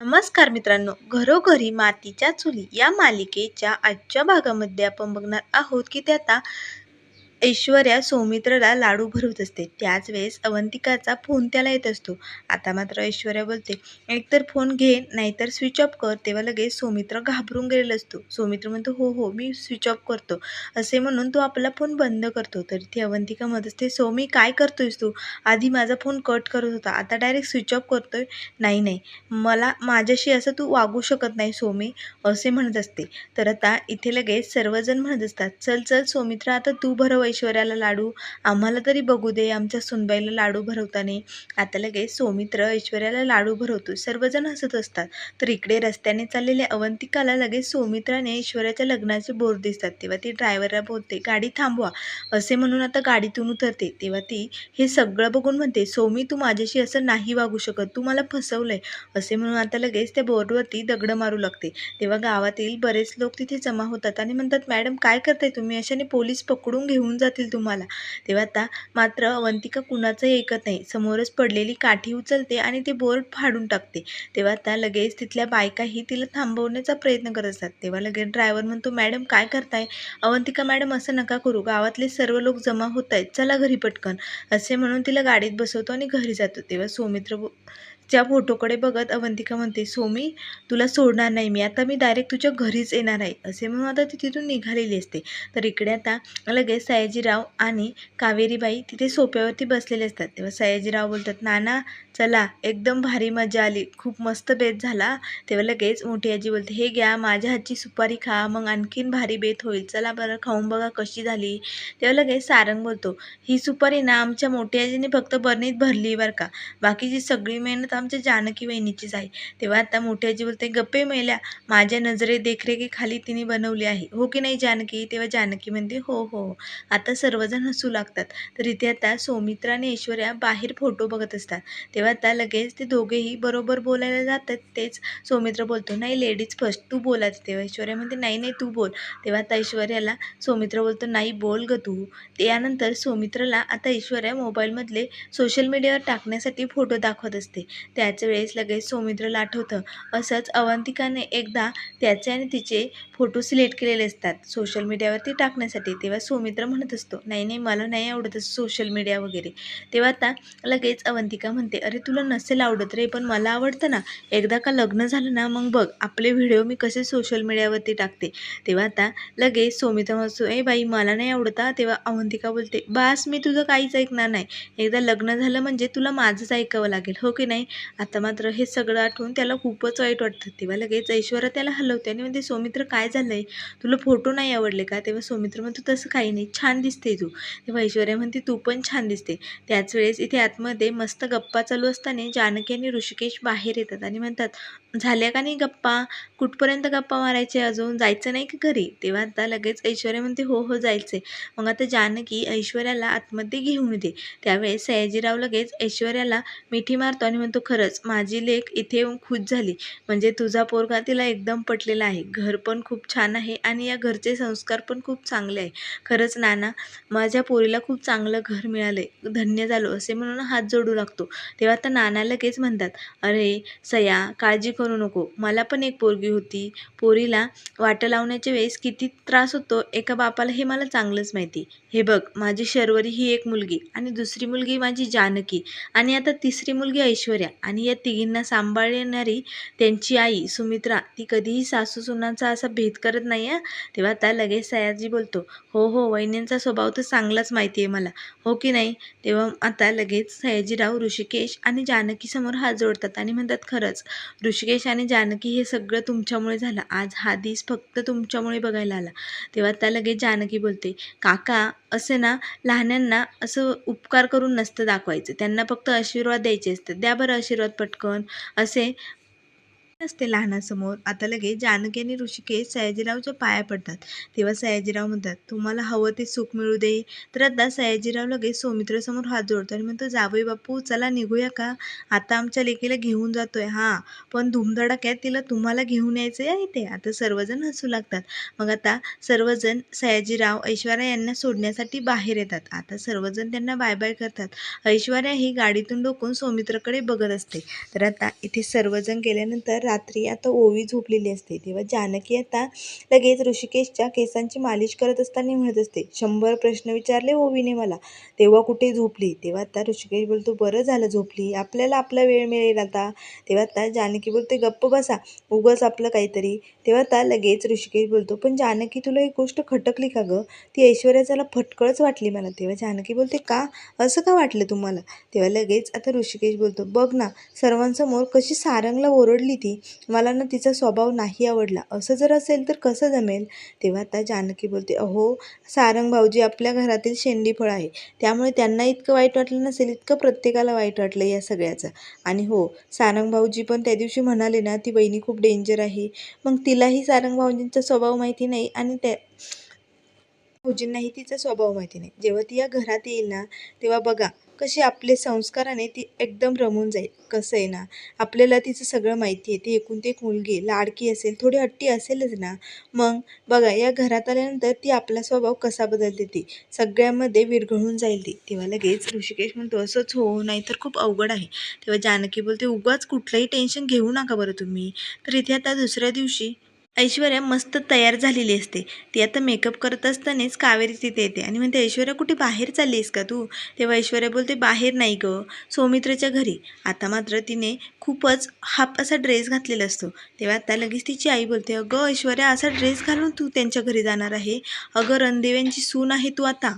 नमस्कार मित्रांनो घरोघरी मातीच्या चुली या मालिकेच्या आजच्या भागामध्ये आपण बघणार आहोत की ते आता ऐश्वर्या सौमित्रला लाडू भरवत असते. त्याच वेळेस अवंतिकाचा फोन त्याला येत असतो. आता मात्र ऐश्वर्या बोलते एकतर फोन घे नाहीतर स्विच ऑफ कर. तेव्हा लगेच सौमित्र घाबरून गेलेला असतो. सौमित्र म्हणतो हो हो मी स्विच ऑफ करतो. असे म्हणून तो आपला फोन बंद करतो. तर ती अवंतिका म्हणत असते सौमी काय करतोयस तू? आधी माझा फोन कट करत होता. आता डायरेक्ट स्विच ऑफ करतोय. नाही नाही. मला माझ्याशी असं तू वागू शकत नाही सोमी असे म्हणत असते. तर आता इथे लगेच सर्वजण म्हणत असतात चल चल सौमित्र आता तू भरव ऐश्वर्याला लाडू आम्हाला तरी बघू दे आमच्या सुनबाईला लाडू भरवताना. आता लगेच सौमित्र ऐश्वर्याला लाडू भरवतो. सर्वजण हसत असतात. तर इकडे रस्त्याने चाललेल्या अवंतिकाला लगेच सौमित्राने ऐश्वर्याच्या लग्नाचे बोर्ड दिसतात. तेव्हा ती ड्रायव्हरला बोलते गाडी थांबवा. असे म्हणून आता गाडीतून उतरते. तेव्हा ती हे सगळं बघून म्हणते सौमी तू माझ्याशी असं नाही वागू शकत. तू मला फसवलंय. असे म्हणून आता लगेच त्या बोर्डवरती दगडं मारू लागते. तेव्हा गावातील बरेच लोक तिथे जमा होतात आणि म्हणतात मॅडम काय करताय तुम्ही? अशाने पोलीस पकडून घेऊन जातील तुम्हाला. तेव्हा आता मात्र अवंतिका कुणाचंही ऐकत नाही. समोरच पडलेली काठी उचलते आणि ते बोर्ड फाडून टाकते. तेव्हा आता लगेच तिथल्या बायकाही तिला थांबवण्याचा प्रयत्न करत असतात. तेव्हा लगेच ड्रायव्हर म्हणतो मॅडम काय करताय? अवंतिका मॅडम असं नका करू. गावातले सर्व लोक जमा होत आहेत चला घरी पटकन. असे म्हणून तिला गाडीत बसवतो आणि घरी जातो. तेव्हा सौमित्र च्या फोटोकडे बघत अवंतिका म्हणते सोमी तुला सोडणार नाही मी. आता मी डायरेक्ट तुझ्या घरीच येणार आहे. असे म्हणून आता ती तिथून निघालेली असते. तर इकडे आता लगेच सयाजीराव आणि कावेरीबाई तिथे सोप्यावरती बसलेले असतात. तेव्हा सयाजीराव बोलतात नाना चला. एकदम भारी मजा आली. खूप मस्त बेत झाला. तेव्हा लगेच मोठी आजी बोलते हे घ्या माझ्या हातची सुपारी खा. मग आणखीन भारी बेत होईल. चला बरं खाऊन बघा कशी झाली. तेव्हा लगेच सारंग बोलतो ही सुपारी ना आमच्या मोठी आजीने फक्त बरणीत भरली बरं का. बाकीची सगळी मेहनत आमच्या जानकी वहिनीचीच आहे तेव्हा आता मोठी आजी बोलते गप्पे मेल्या माझ्या नजरे देखरेखीखाली तिने बनवली आहे. हो की नाही जानकी? तेव्हा जानकी म्हणते हो हो. आता सर्वजण हसू लागतात. तर इथे आता सौमित्रा आणि ऐश्वर्या बाहेर फोटो बघत असतात. तेव्हा आता लगेच ते दोघेही बरोबर बोलायला जातात. तेच सौमित्र बोलतो नाही लेडीज फर्स्ट तू बोलायचं तेव्हा ऐश्वर्या म्हणते नाही नाही तू बोल. तेव्हा आता ऐश्वर्याला सौमित्र बोलतो नाही बोल ग तू. त्यानंतर सौमित्रला आता ऐश्वर्या मोबाईलमधले सोशल मीडियावर टाकण्यासाठी फोटो दाखवत असते. त्याच वेळेस लगेच सौमित्रला आठवतं असंच अवंतिकाने एकदा त्याचे आणि तिचे फोटो सिलेक्ट केलेले असतात. सोशल मीडियावरती टाकण्यासाठी तेव्हा सौमित्र म्हणत असतो नाही नाही मला नाही आवडत असं सोशल मीडिया वगैरे. तेव्हा आता लगेच अवंतिका म्हणते अरे तुला नसेल आवडत रे पण मला आवडतं ना. एकदा का लग्न झालं ना मग बघ आपले व्हिडिओ मी कसे सोशल मीडियावरती टाकते. तेव्हा आता लगेच सौमित्र म्हणतो ए बाई मला नाही आवडता तेव्हा अवंतिका बोलते बास मी तुझं काहीच ऐकणार नाही. एकदा लग्न झालं म्हणजे तुला माझंच ऐकावं लागेल हो की नाही? आता मात्र हे सगळं आठवून त्याला खूपच वाईट वाटतं. तेव्हा लगेच ऐश्वर्या त्याला हलवते आणि म्हणते सौमित्र काय झालंय? तुला फोटो नाही आवडले का? तेव्हा सौमित्र म्हणतो तसं काही नाही छान दिसते तू. तेव्हा ऐश्वर्या म्हणते तू पण छान दिसते. त्याच वेळेस इथे आतमध्ये मस्त गप्पा चालू असताना जानकी आणि ऋषिकेश बाहेर येतात आणि म्हणतात झाल्या का नाही गप्पा? कुठपर्यंत गप्पा मारायचे अजून? जायचं नाही की घरी? तेव्हा आता लगेच ऐश्वर्या म्हणते हो हो जायचं मग आता जानकी ऐश्वर्याला आतमध्ये घेऊन येते. त्यावेळेस सयाजीराव लगेच ऐश्वर्याला मिठी मारतो आणि म्हणतो खरंच माझी लेख इथे येऊन खुश झाली. म्हणजे तुझा पोरगा तिला एकदम पटलेला आहे. घर पण खूप छान आहे आणि या घरचे संस्कार पण खूप चांगले आहे. खरंच नाना माझ्या पोरीला खूप चांगलं घर मिळाले धन्य झालो असे म्हणून हात जोडू लागतो. तेव्हा आता नाना लगेच म्हणतात अरे सया काळजी करू नको. मला पण एक पोरगी होती. पोरीला वाटं लावण्याच्या वेळेस किती त्रास होतो. एका बापाला हे मला चांगलंच माहिती. हे बघ माझी शर्वरी ही एक मुलगी आणि दुसरी मुलगी माझी जानकी आणि आता तिसरी मुलगी ऐश्वर्या. आणि या तिघींना सांभाळणारी त्यांची आई सुमित्रा ती कधीही सासू सुनांचा असा भेद करत नाही आहे तेव्हा त्या लगेच सयाजी बोलतो हो हो वहिन्यांचा स्वभाव तर चांगलाच माहिती आहे मला हो की नाही? तेव्हा आता लगेच सयाजीराव ऋषिकेश आणि जानकीसमोर हात जोडतात आणि म्हणतात खरंच ऋषिकेश आणि जानकी हे सगळं तुमच्यामुळे झालं. आज हा दिस फक्त तुमच्यामुळे बघायला आला. तेव्हा त्या लगेच जानकी बोलते काका असे ना लहान्यांना असं उपकार करून नसतं दाखवायचं. त्यांना फक्त आशीर्वाद द्यायचे असतात. द्या बरं आशीर्वाद पटकन असे नसते लहानासमोर. आता लगेच जानकी आणि ऋषिकेश सयाजीरावच्या पाया पडतात. तेव्हा सयाजीराव म्हणतात तुम्हाला हवं ते सुख मिळू दे. तर आता सयाजीराव लगेच सौमित्रसमोर हात जोडतो आणि म्हणतो जावई बापू चला निघूया का? आता आमच्या लेकीला घेऊन जातोय. हां पण धुमधडाक्यात तिला तुम्हाला घेऊन यायचं आहे ते आता सर्वजण हसू लागतात. मग आता सर्वजण सयाजीराव ऐश्वर्या यांना सोडण्यासाठी बाहेर येतात. आता सर्वजण त्यांना बाय बाय करतात. ऐश्वर्या ही गाडीतून डोकून सौमित्रकडे बघत असते. तर आता इथे सर्वजण गेल्यानंतर रात्री आता ओवी झोपलेली असते. तेव्हा जानकी आता लगेच ऋषिकेशच्या केसांची मालिश करत असताना म्हणत असते शंभर प्रश्न विचारले ओवीने मला तेव्हा कुठे झोपली? तेव्हा आता ऋषिकेश बोलतो बरं झालं झोपली आपल्याला आपला वेळ मिळेल आता. तेव्हा आता जानकी बोलते गप्प बसा उगस आपलं काहीतरी. तेव्हा आता लगेच ऋषिकेश बोलतो पण जानकी तुला एक गोष्ट खटकली का गं? ती ऐश्वर्याच्याला फटकळच वाटली मला. तेव्हा जानकी बोलते का? असं का वाटलं तुम्हाला? तेव्हा लगेच आता ऋषिकेश बोलतो बघ ना सर्वांसमोर कशी सारंगला ओरडली ती. मला ना तिचा स्वभाव नाही आवडला. असं जर असेल तर कसं जमेल? तेव्हा आता जानकी बोलते अहो सारंग भाऊजी आपल्या घरातील शेंडीफळ आहे. त्यामुळे त्यांना इतकं वाईट वाटलं नसेल इतकं प्रत्येकाला वाईट वाटलं या सगळ्याचं. आणि हो सारंग भाऊजी पण त्या दिवशी म्हणाले ना ती वहिनी खूप डेंजर आहे. मग तिलाही सारंग भाऊजींचा स्वभाव माहिती नाही आणि त्या भाऊजींनाही तिचा स्वभाव माहिती नाही. जेव्हा ती या घरात येईल ना तेव्हा बघा कशी आपले संस्काराने ती एकदम रमून जाईल. कसं आहे ना आपल्याला तिचं सगळं माहिती आहे. ती एकूण ते एक मुलगी लाडकी असेल थोडी हट्टी असेलच ना मग बघा या घरात आल्यानंतर ती आपला स्वभाव कसा बदलते ती. सगळ्यामध्ये विरघळून जाईल ती. तेव्हा लगेच ऋषिकेश म्हणतो असंच हो नाही तर खूप अवघड आहे. तेव्हा जानकी बोलते उगाच कुठलंही टेन्शन घेऊ नका बरं तुम्ही. तर इथे आता दुसऱ्या दिवशी ऐश्वर्या मस्त तयार झालेली असते. ती आता मेकअप करत असतानाच कावेरी तिथे येते. आणि म्हणते ऐश्वर्या कुठे बाहेर चालली आहेस का तू? तेव्हा ऐश्वर्या बोलते बाहेर नाही गं सौमित्रच्या घरी. आता मात्र तिने खूपच हाप असा ड्रेस घातलेला असतो. तेव्हा आता लगेच तिची आई बोलते अगं ऐश्वर्या असा ड्रेस घालून तू त्यांच्या घरी जाणार आहे. अगं रणदेव्यांची सून आहे तू आता.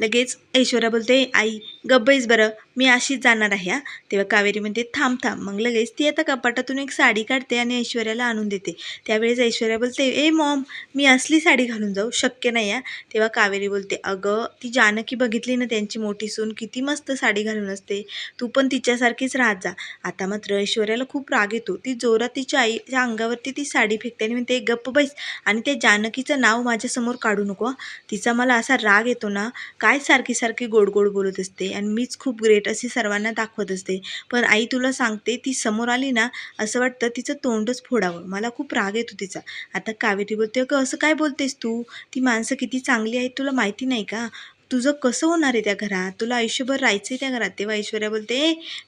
लगेच ऐश्वर्या बोलते आई गब्बईस बरं. मी अशीच जाणार आहे हा. तेव्हा कावेरी म्हणते थांब थांब. मग लगेच ती आता कपाटातून एक साडी काढते आणि ऐश्वर्याला आणून देते. त्यावेळेस ऐश्वर्या बोलते ए मॉम मी असली साडी घालून जाऊ. शक्य नाही या तेव्हा कावेरी बोलते अगं ती जानकी बघितली ना त्यांची मोठी सून किती मस्त साडी घालून असते. तू पण तिच्यासारखीच राहत जा. आता मात्र ऐश्वर्याला खूप राग येतो. ती जोरात तिच्या आईच्या अंगावरती ती साडी फेकते आणि म्हणते गप्प बैस आणि त्या जानकीचं नाव माझ्यासमोर काढू नको तिचा मला असा राग येतो ना काय सारखी सारखी गोड गोड बोलत असते आणि मीच खूप ग्रेट अशी सर्वांना दाखवत असते. पण आई तुला सांगते ती समोर आली ना असं वाटतं तिचं तोंडच फोडावं. मला खूप राग येतो तिचा. आता कावेरी बोलते अगं असं काय बोलतेस तू? ती माणसं किती चांगली आहेत तुला माहिती नाही का? तुझं कसं होणार आहे त्या घरात? तुला आयुष्यभर राहायचं आहे त्या घरात? तेव्हा ऐश्वर्या बोलते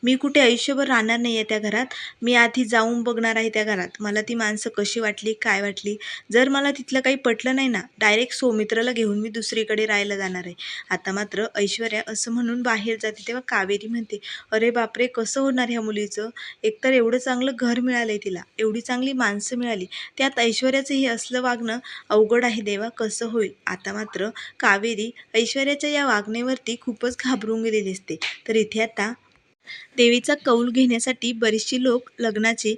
मी कुठे आयुष्यभर राहणार नाही आहे त्या घरात? मी आधी जाऊन बघणार आहे त्या घरात. मला ती माणसं कशी वाटली काय वाटली? जर मला तिथलं काही पटलं नाही ना डायरेक्ट सौमित्राला घेऊन मी दुसरीकडे राहायला जाणार आहे. आता मात्र ऐश्वर्या असं म्हणून बाहेर जाते तेव्हा कावेरी म्हणते अरे बापरे कसं होणार ह्या मुलीचं? एकतर एवढं चांगलं घर मिळालं आहे तिला एवढी चांगली माणसं मिळाली. त्यात ऐश्वर्याचं हे असलं वागणं अवघड आहे देवा कसं होईल? आता मात्र कावेरी ऐश्वर्या ऐश्वर्याच्या या वागण्यावरती खूपच घाबरून गेलेली असते तर इथे आता देवीचा कौल घेण्यासाठी बरीचशी लोक लग्नाचे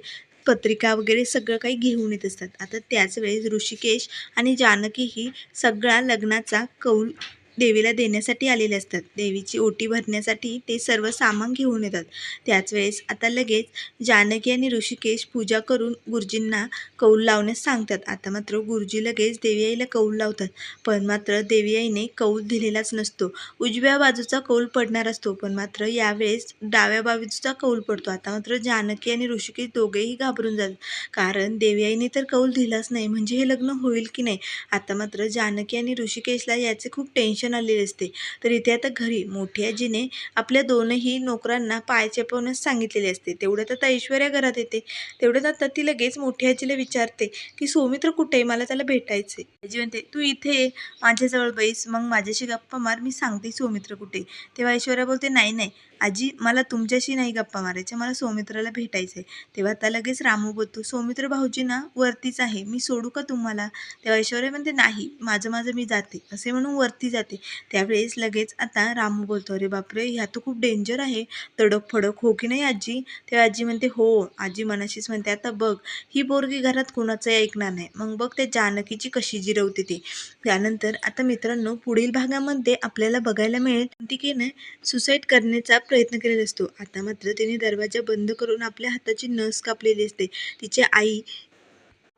पत्रिका वगैरे सगळं काही घेऊन येत असतात. आता त्याच वेळेस ऋषिकेश आणि जानकीही सगळा लग्नाचा कौल देवीला देण्यासाठी आलेले असतात. देवीची ओटी भरण्यासाठी ते सर्व सामान घेऊन येतात. त्याच वेळेस आता लगेच जानकी आणि ऋषिकेश पूजा करून गुरुजींना कौल लावण्यास सांगतात. आता मात्र गुरुजी लगेच देवी आईला कौल लावतात. पण मात्र देवी आईने कौल दिलेलाच नसतो. उजव्या बाजूचा कौल पडणार असतो. पण मात्र यावेळेस डाव्या बाजूचा कौल पडतो. आता मात्र जानकी आणि ऋषिकेश दोघेही घाबरून जातात. कारण देवी आईने तर कौल दिलाच नाही. म्हणजे हे लग्न होईल की नाही? आता मात्र जानकी आणि ऋषिकेशला याचे खूप टेन्शन आलेले असते. तर इथे आता घरी मोठी आजीने आपल्या दोनही नोकरांना पाय चेपवण्यास सांगितलेले असते. तेवढ्यात आता ऐश्वर्या घरात येते. तेवढ्यात आता ती लगेच मोठी आजीला विचारते की सौमित्र कुठे आहे? मला त्याला भेटायचे आजी म्हणते तू इथे ये, माझ्याजवळ बैस. मग माझ्याशी गप्पा मार. मी सांगते सौमित्र कुठे तेव्हा ऐश्वर्या बोलते नाही नाही. आजी मला तुमच्याशी नाही गप्पा मारायच्या मला सौमित्राला भेटायचं आहे तेव्हा आता लगेच रामू बोलतो सौमित्र भाऊजी ना वरतीच आहे मी सोडू का तुम्हाला? तेव्हा ऐश्वर्या म्हणते नाही माझं माझं मी जाते असे म्हणून वरती जाते. त्यावेळेस लगेच आता रामू बोलतो अरे बापरे ह्या तर खूप डेंजर आहे तडक फडक हो की नाही आजी? तेव्हा आजी म्हणते हो. आजी मनाशीच म्हणते आता बघ ही बोरगी घरात कोणाचंही ऐकणार नाही. मग बघ त्या जानकीची कशी जिरवते ती. त्यानंतर आता मित्रांनो पुढील भागामध्ये आपल्याला बघायला मिळेल तिकेने सुसाईड करण्याचा प्रयत्न केलेला असतो. आता मात्र तिने दरवाजा बंद करून आपल्या हाताची नस कापलेली असते. तिची आई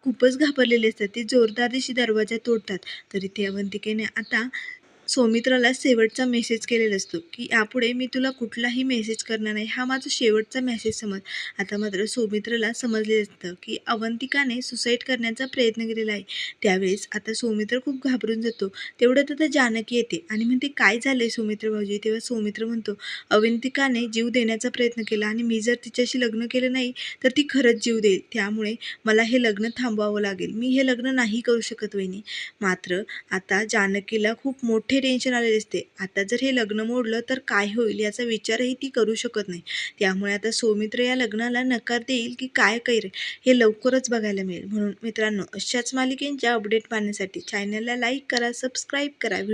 खूपच घाबरलेली असतात. ती जोरदार दिशी दरवाजा तोडतात. तरी ती अवंतिकेने आता सौमित्राला शेवटचा मेसेज केलेला असतो की यापुढे मी तुला कुठलाही मेसेज करणार नाही. हा माझा शेवटचा मेसेज समज. आता मात्र सौमित्रला समजले असतं की अवंतिकाने सुसाईड करण्याचा प्रयत्न केलेला आहे. त्यावेळेस आता सौमित्र खूप घाबरून जातो. तेवढ्यात आता जानकी येते आणि म्हणते काय झालंय सौमित्र भाऊजी? तेव्हा सौमित्र म्हणतो अवंतिकाने जीव देण्याचा प्रयत्न केला आणि मी जर तिच्याशी लग्न केलं नाही तर ती खरंच जीव देईल. त्यामुळे मला हे लग्न थांबवावं लागेल. मी हे लग्न नाही करू शकत वहिनी. मात्र आता जानकीला खूप मोठे टेन्शन आलेले असते? आता जर हे लग्न मोडलं तर काय होईल याचा विचारही ती करू शकत नाही. त्यामुळे आता सौमित्र या लग्नाला नकार देईल की काय करेल हे लवकरच बघायला मिळेल. म्हणून मित्रांनो अशाच मालिकेंच्या अपडेट पाहण्यासाठी चॅनलला लाईक करा सबस्क्राईब करा. व्हिडिओ